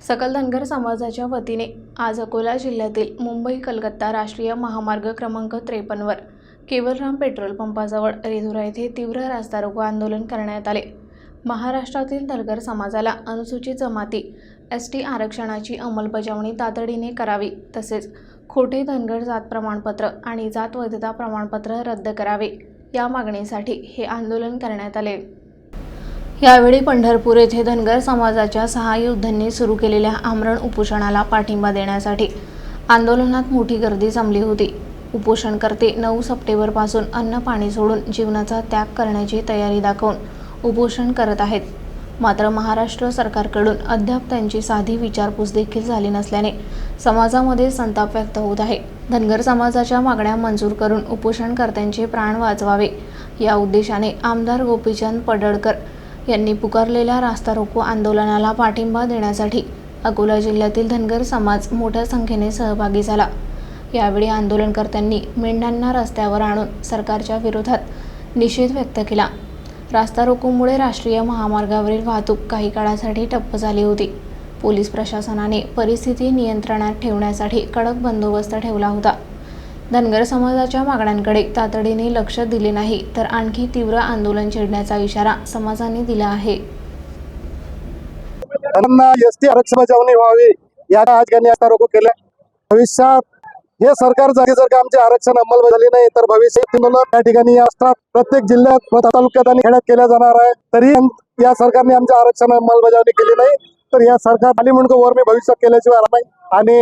सकल धनगर समाजाच्या वतीने आज अकोला जिल्ह्यातील मुंबई कलकत्ता राष्ट्रीय महामार्ग क्रमांक त्रेपन्नवर केवलराम पेट्रोल पंपाजवळ रेधुरा येथे तीव्र रास्ता रोको आंदोलन करण्यात आले. महाराष्ट्रातील धनगर समाजाला अनुसूचित जमाती एस टी आरक्षणाची अंमलबजावणी तातडीने करावी तसेच खोटे धनगर जात प्रमाणपत्र आणि जात वैधता प्रमाणपत्र रद्द करावे या मागणीसाठी हे आंदोलन करण्यात आले. यावेळी पंढरपूर येथे धनगर समाजाच्या सहा योद्ध्यांनी सुरू केलेल्या आमरण उपोषणाला पाठिंबा देण्यासाठी आंदोलनात मोठी गर्दी जमली होती. उपोषणकर्ते नऊ सप्टेंबरपासून अन्न पाणी सोडून जीवनाचा त्याग करण्याची तयारी दाखवून उपोषण करत आहेत. मात्र महाराष्ट्र सरकारकडून अद्याप त्यांची साधी विचारपूस देखील झाली नसल्याने समाजामध्ये संताप व्यक्त होत आहे. धनगर समाजाच्या मागण्या मंजूर करून उपोषणकर्त्यांचे प्राण वाचवावे या उद्देशाने आमदार गोपीचंद पडळकर यांनी पुकारलेल्या रास्ता रोको आंदोलनाला पाठिंबा देण्यासाठी अकोला जिल्ह्यातील धनगर समाज मोठ्या संख्येने सहभागी झाला. यावेळी आंदोलनकर्त्यांनी मेंढ्यांना रस्त्यावर आणून सरकारच्या विरोधात निषेध व्यक्त केला. रास्ता रोकोमुळे राष्ट्रीय महामार्गावरील वाहतूक काही काळासाठी ठप्प झाली होती. पोलीस प्रशासनाने परिस्थिती नियंत्रणात ठेवण्यासाठी कडक बंदोबस्त ठेवला होता. धनगर समाजाच्या मागण्यांकडे तातडीने लक्ष दिले नाही तर आणखी तीव्र आंदोलन छेडण्याचा इशारा समाजाने दिला आहे. एसटी आरक्षण बजावणी व्हावी या आज त्यांनी आता रोको केल्या भविष्यात हे सरकार जागी जर का आमचे आरक्षण अंमलबजावली नाही तर भविष्यात त्या ठिकाणी असतात. प्रत्येक जिल्ह्यात व तालुक्यात आणि खेड्यात केल्या जाणार आहे. तरी या सरकारने आमच्या आरक्षण अंमलबजावणी केली नाही तर या सरकार आली म्हणून वर मी भविष्यात केल्याशिवाय नाही. आणि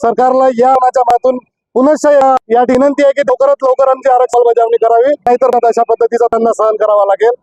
सरकारला या माझ्या मातून पुनश्च या विनंती आहे की लवकरात लवकर आमची आरक्षण बजावणी करावी. नाहीतर अशा पद्धतीचा त्यांना सहन करावा लागेल.